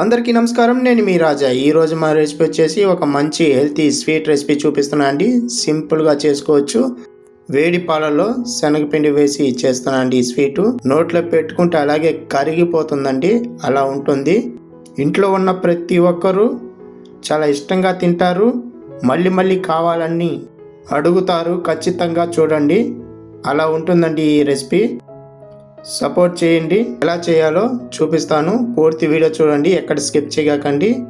అందరికీ నమస్కారం. నేను మీ రాజా. ఈరోజు మా రెసిపీ వచ్చేసి ఒక మంచి హెల్తీ స్వీట్ రెసిపీ చూపిస్తున్నా అండి. సింపుల్గా చేసుకోవచ్చు. వేడి పాలలో శనగపిండి వేసి చేస్తున్నా అండి ఈ స్వీటు నోట్లో పెట్టుకుంటే అలాగే కరిగిపోతుందండి. అలా ఉంటుంది. ఇంట్లో ఉన్న ప్రతి ఒక్కరూ చాలా ఇష్టంగా తింటారు. మళ్ళీ మళ్ళీ కావాలని అడుగుతారు. ఖచ్చితంగా చూడండి. అలా ఉంటుందండి ఈ రెసిపీ సపోర్ట్ చేయండి. ఎలా చేయాలో చూపిస్తాను. పూర్తి వీడియో చూడండి. ఎక్కడ స్కిప్ చేయకండి.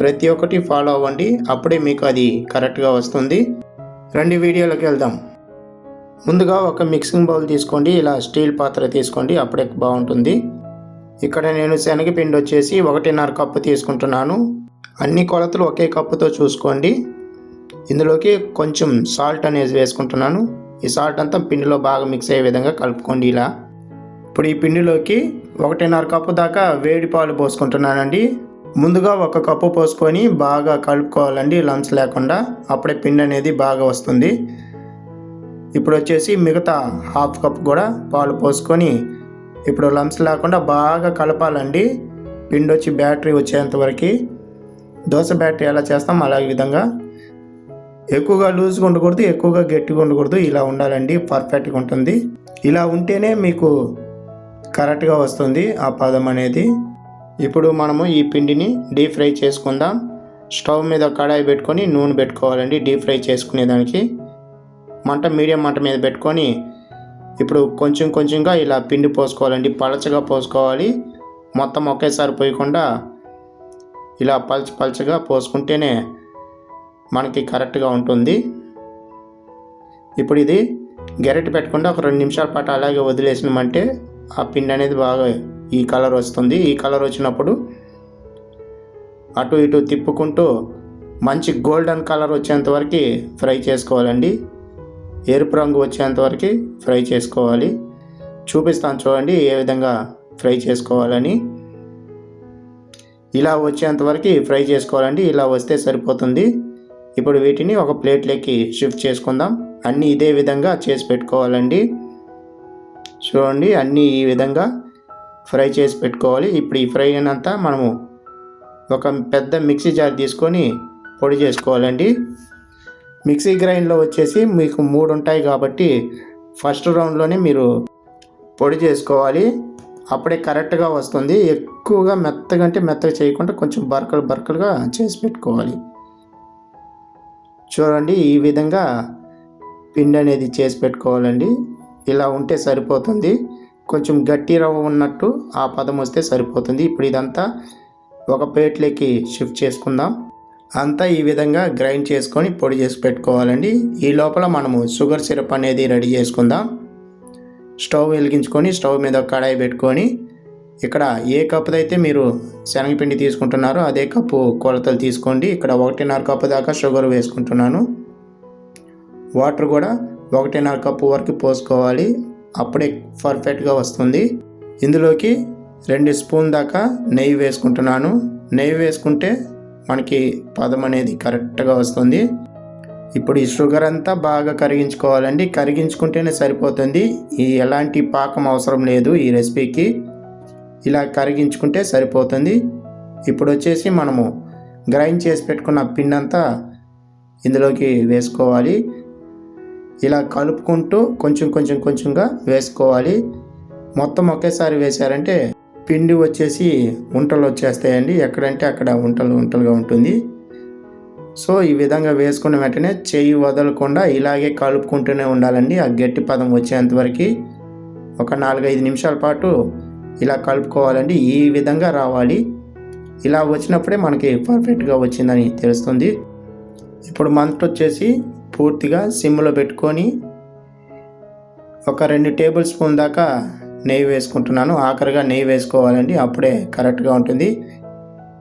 ప్రతి ఒక్కటి ఫాలో అవ్వండి. అప్పుడే మీకు అది కరెక్ట్గా వస్తుంది. రెండు వీడియోలకు వెళ్దాం. ముందుగా ఒక మిక్సింగ్ బౌల్ తీసుకోండి. ఇలా స్టీల్ పాత్ర తీసుకోండి. అప్పుడే బాగుంటుంది. ఇక్కడ నేను శనగపిండి వచ్చేసి ఒకటిన్నర కప్పు తీసుకుంటున్నాను. అన్ని కొలతలు ఒకే కప్పుతో చూసుకోండి. ఇందులోకి కొంచెం సాల్ట్ అనేది వేసుకుంటున్నాను. ఈ సాల్ట్ అంతా పిండిలో బాగా మిక్స్ అయ్యే విధంగా కలుపుకోండి ఇలా. ఇప్పుడు ఈ పిండిలోకి ఒకటిన్నర కప్పు దాకా వేడి పాలు పోసుకుంటున్నానండి. ముందుగా ఒక కప్పు పోసుకొని బాగా కలుపుకోవాలండి. లంచ్ లేకుండా అప్పుడే పిండి అనేది బాగా వస్తుంది. ఇప్పుడు వచ్చేసి మిగతా హాఫ్ కప్ కూడా పాలు పోసుకొని ఇప్పుడు లంచ్ లేకుండా బాగా కలపాలండి. పిండి వచ్చి బ్యాటరీ వచ్చేంతవరకు దోశ బ్యాటరీ ఎలా చేస్తాం అలాగే విధంగా. ఎక్కువగా లూజ్గా ఉండకూడదు ఎక్కువగా గట్టిగా ఉండకూడదు. ఇలా ఉండాలండి పర్ఫెక్ట్గా ఉంటుంది. ఇలా ఉంటేనే మీకు కరెక్ట్గా వస్తుంది ఆ పదం అనేది. ఇప్పుడు మనము ఈ పిండిని డీప్ ఫ్రై చేసుకుందాం. స్టవ్ మీద కడాయి పెట్టుకొని నూనె పెట్టుకోవాలండి డీప్ ఫ్రై చేసుకునేదానికి మంట మీడియం మంట మీద పెట్టుకొని ఇప్పుడు కొంచెం కొంచెంగా ఇలా పిండి పోసుకోవాలండి. పలచగా పోసుకోవాలి. మొత్తం ఒకేసారి పోయకుండా ఇలా పల్చ పల్చగా పోసుకుంటేనే మనకి కరెక్ట్గా ఉంటుంది. ఇప్పుడు ఇది గెరెట్ పెట్టకుండా ఒక రెండు నిమిషాల పాటు అలాగే వదిలేసినామంటే ఆ పిండి అనేది బాగా ఈ కలర్ వస్తుంది. ఈ కలర్ వచ్చినప్పుడు అటు ఇటు తిప్పుకుంటూ మంచి గోల్డెన్ కలర్ వచ్చేంత వరకు ఫ్రై చేసుకోవాలండి. ఎరుపు రంగు వచ్చేంత వరకు ఫ్రై చేసుకోవాలి. చూపిస్తాను చూడండి ఏ విధంగా ఫ్రై చేసుకోవాలని. ఇలా వచ్చేంత వరకు ఫ్రై చేసుకోవాలండి. ఇలా వస్తే సరిపోతుంది. ఇప్పుడు వీటిని ఒక ప్లేట్లోకి షిఫ్ట్ చేసుకుందాం. అన్నీ ఇదే విధంగా చేసి పెట్టుకోవాలండి. చూడండి అన్నీ ఈ విధంగా ఫ్రై చేసి పెట్టుకోవాలి. ఇప్పుడు ఈ ఫ్రై అయినంత మనము ఒక పెద్ద మిక్సీ జార్ తీసుకొని పొడి చేసుకోవాలండి. మిక్సీ గ్రైండ్లో వచ్చేసి మీకు మూడు ఉంటాయి కాబట్టి ఫస్ట్ రౌండ్లోనే మీరు పొడి చేసుకోవాలి. అప్పుడే కరెక్ట్గా వస్తుంది. ఎక్కువగా మెత్తగా అంటే మెత్తగా చేయకుండా కొంచెం బరకలు బరకలుగా చేసి పెట్టుకోవాలి. చూడండి ఈ విధంగా పిండి అనేది చేసి పెట్టుకోవాలండి. ఇలా ఉంటే సరిపోతుంది. కొంచెం గట్టి రవ్వ ఉన్నట్టు ఆ పదం వస్తే సరిపోతుంది. ఇప్పుడు ఇదంతా ఒక ప్లేట్లోకి షిఫ్ట్ చేసుకుందాం. అంతా ఈ విధంగా గ్రైండ్ చేసుకొని పొడి చేసి పెట్టుకోవాలండి. ఈ లోపల మనము షుగర్ సిరప్ అనేది రెడీ చేసుకుందాం. స్టవ్ వెలిగించుకొని స్టవ్ మీద కడాయి పెట్టుకొని ఇక్కడ ఏ కప్పుదైతే మీరు శనగపిండి తీసుకుంటున్నారో అదే కప్పు కొలతలు తీసుకోండి. ఇక్కడ ఒకటిన్నర కప్పు దాకా షుగర్ వేసుకుంటున్నాను. వాటర్ కూడా ఒకటిన్నర కప్పు వరకు పోసుకోవాలి. అప్పుడే పర్ఫెక్ట్గా వస్తుంది. ఇందులోకి రెండు స్పూన్ దాకా నెయ్యి వేసుకుంటున్నాను. నెయ్యి వేసుకుంటే మనకి పదం అనేది కరెక్ట్గా వస్తుంది. ఇప్పుడు ఈ షుగర్ అంతా బాగా కరిగించుకోవాలండి. కరిగించుకుంటేనే సరిపోతుంది. ఈ ఎలాంటి పాకం అవసరం లేదు ఈ రెసిపీకి. ఇలా కరిగించుకుంటే సరిపోతుంది. ఇప్పుడు వచ్చేసి మనము గ్రైండ్ చేసి పెట్టుకున్న పిండి అంతా ఇందులోకి వేసుకోవాలి. ఇలా కలుపుకుంటూ కొంచెం కొంచెం కొంచెంగా వేసుకోవాలి. మొత్తం ఒకేసారి వేశారంటే పిండి వచ్చేసి ఉంటలు వచ్చేస్తాయండి. ఎక్కడంటే అక్కడ ఉంటలు ఉంటలుగా ఉంటుంది. సో ఈ విధంగా వేసుకున్న వెంటనే చెయ్యి వదలకుండా ఇలాగే కలుపుకుంటూనే ఉండాలండి. ఆ గట్టి పదం వచ్చేంతవరకు ఒక నాలుగైదు నిమిషాల పాటు ఇలా కలుపుకోవాలండి. ఈ విధంగా రావాలి. ఇలా వచ్చినప్పుడే మనకి పర్ఫెక్ట్గా వచ్చిందని తెలుస్తుంది. ఇప్పుడు మంత్ వచ్చేసి పూర్తిగా సిమ్లో పెట్టుకొని ఒక రెండు టేబుల్ స్పూన్ దాకా నెయ్యి వేసుకుంటున్నాను. ఆఖరిగా నెయ్యి వేసుకోవాలండి. అప్పుడే కరెక్ట్గా ఉంటుంది.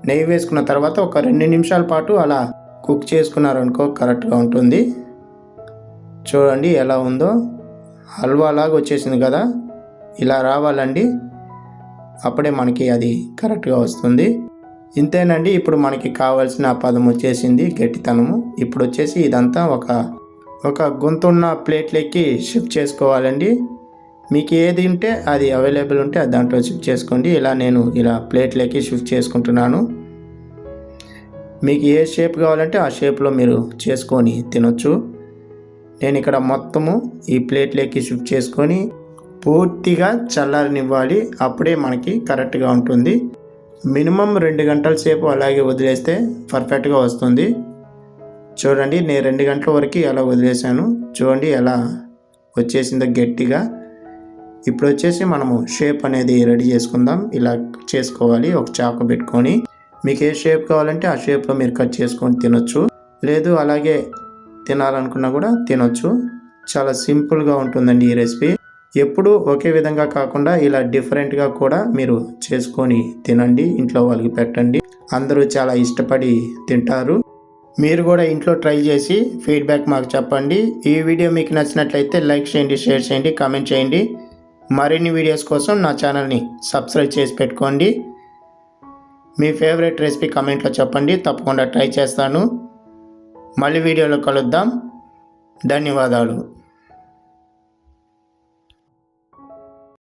నెయ్యి వేసుకున్న తర్వాత ఒక రెండు నిమిషాల పాటు అలా కుక్ చేసుకున్నారనుకో కరెక్ట్గా ఉంటుంది. చూడండి ఎలా ఉందో. హల్వా లాగా వచ్చేసింది కదా. ఇలా రావాలండి. అప్పుడే మనకి అది కరెక్ట్గా వస్తుంది. ఇంతేనండి ఇప్పుడు మనకి కావాల్సిన పదం వచ్చేసింది గట్టితనము. ఇప్పుడు వచ్చేసి ఇదంతా ఒక ఒక గొంతున్న ప్లేట్లకి షిఫ్ట్ చేసుకోవాలండి. మీకు ఏది ఉంటే అది అవైలబుల్ ఉంటే అది దాంట్లో షిఫ్ట్ చేసుకోండి. ఇలా నేను ఇలా ప్లేట్లోకి షిఫ్ట్ చేసుకుంటున్నాను. మీకు ఏ షేప్ కావాలంటే ఆ షేప్లో మీరు చేసుకొని తినొచ్చు. నేను ఇక్కడ మొత్తము ఈ ప్లేట్లోకి షిఫ్ట్ చేసుకొని పూర్తిగా చల్లారనివ్వాలి. అప్పుడే మనకి కరెక్ట్గా ఉంటుంది. మినిమం రెండు గంటల సేపు అలాగే వదిలేస్తే పర్ఫెక్ట్గా వస్తుంది. చూడండి నేను రెండు గంటల వరకు అలా వదిలేసాను చూడండి ఎలా వచ్చేసిందో గట్టిగా. ఇప్పుడు వచ్చేసి మనము షేప్ అనేది రెడీ చేసుకుందాం. ఇలా చేసుకోవాలి ఒక చాకు పెట్టుకొని. మీకు ఏ షేప్ కావాలంటే ఆ షేప్లో మీరు కట్ చేసుకొని తినొచ్చు. లేదు అలాగే తినాలనుకున్నా కూడా తినొచ్చు. చాలా సింపుల్గా ఉంటుందండి ఈ రెసిపీ. ఎప్పుడూ ఒకే విధంగా కాకుండా ఇలా డిఫరెంట్గా కూడా మీరు చేసుకొని తినండి. ఇంట్లో వాళ్ళకి పెట్టండి. అందరూ చాలా ఇష్టపడి తింటారు. మీరు కూడా ఇంట్లో ట్రై చేసి ఫీడ్బ్యాక్ మాకు చెప్పండి. ఈ వీడియో మీకు నచ్చినట్లయితే లైక్ చేయండి షేర్ చేయండి కామెంట్ చేయండి. మరిన్ని వీడియోస్ కోసం నా ఛానల్ని సబ్స్క్రైబ్ చేసి పెట్టుకోండి. మీ ఫేవరెట్ రెసిపీ కమెంట్లో చెప్పండి. తప్పకుండా ట్రై చేస్తాను. మళ్ళీ వీడియోలో కలుద్దాం. ధన్యవాదాలు.